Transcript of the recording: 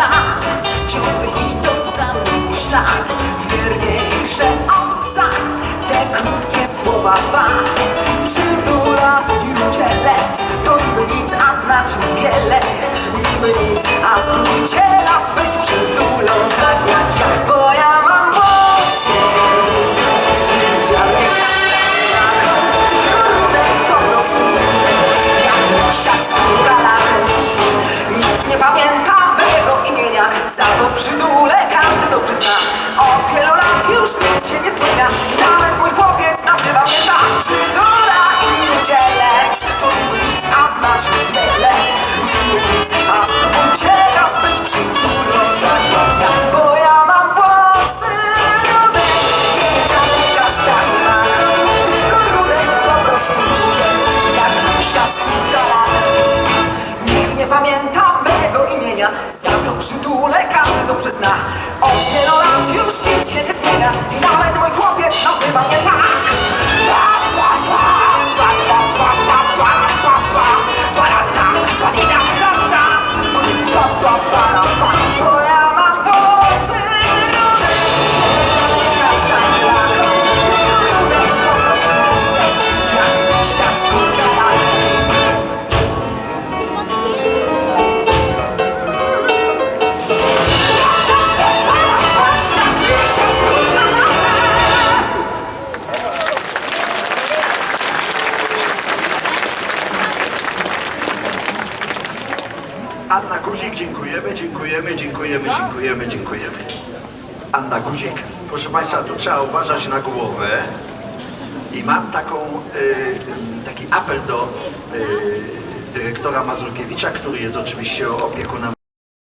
lat Ciągle idą za mną w ślad. Wierniejsze od psa Te krótkie słowa dwa. Przytula i ruczelec To niby nic, a znaczy wiele. Niby nic, a spróbujcie raz Za to przydule każdy dobrze zna. Od wielu lat już nic się imienia Za to przytule każdy dobrze zna Od wielu lat już nic się nie zmienia. Nawet Anna Guzik, dziękujemy, dziękujemy, dziękujemy, dziękujemy, dziękujemy. Anna Guzik, proszę Państwa, tu trzeba uważać na głowę. I mam taką, y, taki apel do y, dyrektora Mazurkiewicza, który jest oczywiście opiekunem